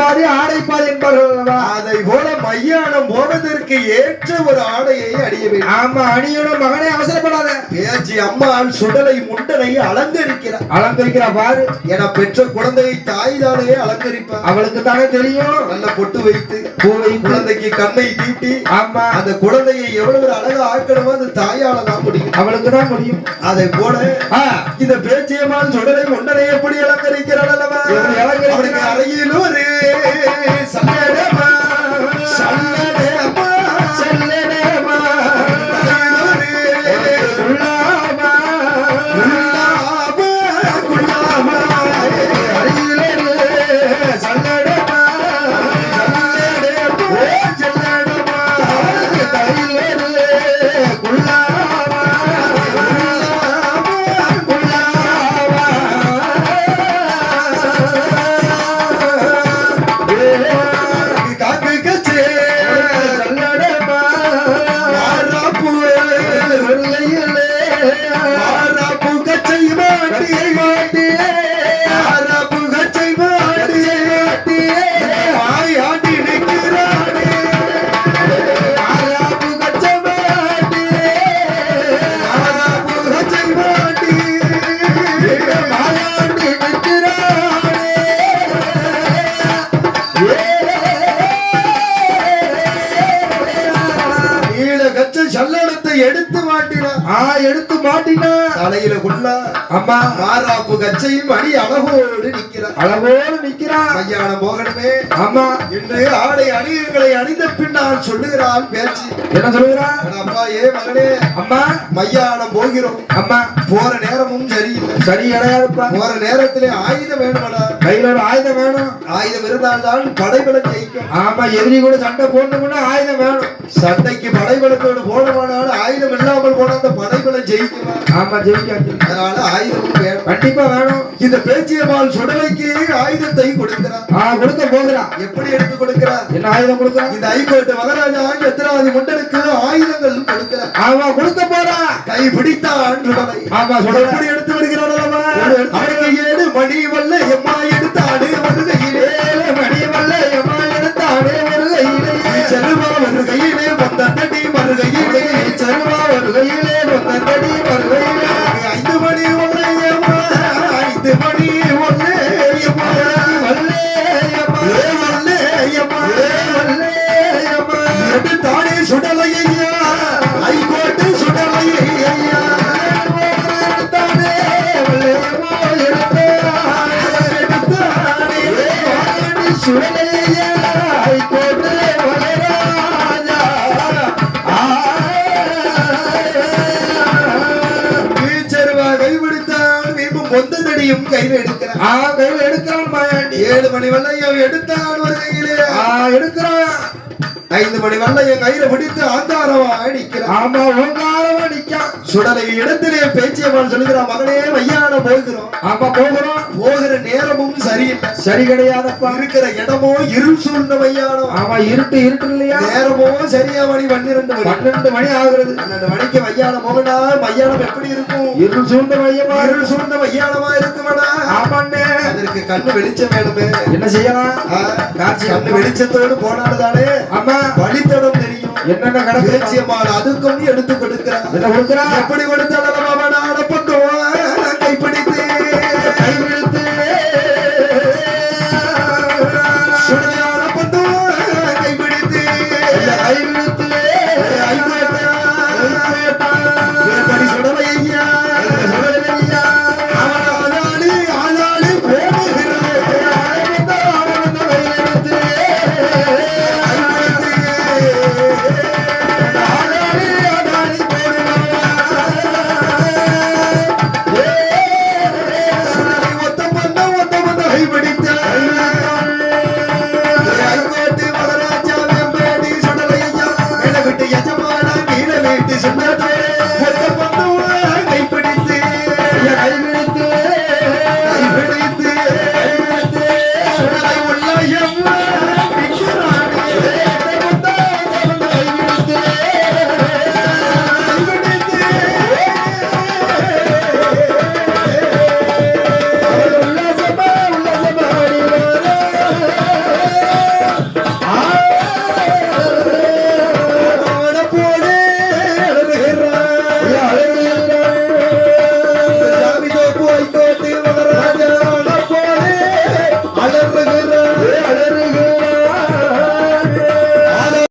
ஆடைப்பாதி என்பார்கள் அல்லவா அதை போல மையானம் போவதற்கு ஏற்ற ஒரு ஆடையை அணிய வேண்டும். ஆமா அணியோட மகனே அவசரப்படாத. பேச்சு அம்மாள் சுடலை முண்டனை அலங்கரிக்கிறார் அலங்கரிக்கிறா பாரு. என பெற்ற குழந்தையை தாய் தானே அலங்கரிப்பார் அவளுக்கு தானே தெரியும். நல்ல பொட்டு வைத்து பூவை குழந்தைக்கு கண்ணை தீட்டி ஆமா. அந்த குழந்தையை எவ்வளவு அழகா ஆக்கணுமோ அந்த தாயால தான் முடியும். அவளுக்கு தான் முடியும். அதை போல இந்த பேச்சியம்மாள் சுடலை முண்டனை எப்படி அலங்கரிக்கிறாள் அல்லவா? எப்படி எடுத்து தலையில குள்ளா அம்மா. மாறாப்பு கச்சையும் அடி அழகோடு நிற்கிறான் அளவோடு நிக்கிறான் கல்யாணம் போகணுமே. அம்மா. என்று ஆடை அணியங்களை அணிந்த பின்னால் சொல்லுகிறாள் பேச்சு. என்ன சொல்லுகிறா அப்பா ஏ மகனே அம்மா. மையானம் போகிறோம். அம்மா. போற நேரமும் சரியில்லை சரி. கிடையாதுப்பா போற நேரத்திலே ஆயுதம் வேணுமடா. கையில ஒரு ஆயுதம் வேணும். ஆயுதம் இருந்தால்தான் படைபலம் ஜெயிக்கும். ஆமா எதிரி கூட சண்டை போடணும்னா ஆயுதம் வேணும். சண்டைக்கு படைபலத்தோடு போனமானால் ஆயுதம் இல்லாமல் போன அந்த படைபலம் ஜெயிக்குமா? ஆமா ஜெயிக்காது அதனால கண்டிப்பா வேணும். இந்த பேச்சியம்மாள் சுடலைக்கு ஆயுதத்தை கொடுக்கிறார். ஆ கொடுக்க போகிறா எப்படி எடுத்து கொடுக்கிறார்? என்ன ஆயுதம் கொடுக்குறா? இந்த ஐகோர்ட் மகாராஜா எத்திராதி முண்டனுக்கு ஆயுதங்கள் கொடுக்கிறார். ஆமா கொடுக்க போறா. கை பிடித்தான் சுடலை ஆமா எப்படி எடுத்து எடுத்து அவனுக்கு ஏழு மணி வல்ல சுடலையா ஐகோட்டு சுடலையா சுடலையா கோட்டை வளராஜா. வீச்சருவா கைபிடித்தான் மீண்டும் பொந்த தடியும் கையில் எடுக்கிறான். ஆ கையில் எடுக்கிறான் மாயாண்டி. ஏழு மணி வல்லையம் எடுத்தான் வருகையிலே ஆ எடுக்கிறான். ஐந்து மணி வல்லையம் கையில பிடித்து ஆந்தாரவா நிற்கிறான் ஆமா ஓங்காரமா நிக்கான் சுடலை இடத்திலே பேச்சியம்மாள் சொல்லுகிறான் மகனே மையான போகிறோம். ஆமா போகிறோம். போகிற நேரமும் சரியில்லை. சரி கிடையாதப்பா. இருக்கிற இடமோ இருள் சூழ்ந்த மையானம் ஆமா இருட்டு இருட்டு இல்லையா? நேரமோ சரியா மணி பன்னிரண்டு மணி. பன்னெண்டு மணி ஆகுறது. பன்னெண்டு மணிக்கு மையானம் போகடா மையானம் எப்படி இருக்கும்? இருள் சூழ்ந்த மையமா இருள் சூழ்ந்த மையானமா இருக்குமாடா? ஆமாண்ணே அதற்கு கண்ணு வெளிச்சம் வேணுமே. என்ன செய்யலாம் காட்சி கண்ணு வெளிச்சத்தோடு போனால்தானே ஆமா. வழித்தடம் தெரியும். என்னென்ன கிடக்கு பேச்சியம்மாள் அதுக்கும் எடுத்து கொடுக்கிறார் என்ன கொடுக்குறா எப்படி கொடுத்தாலும்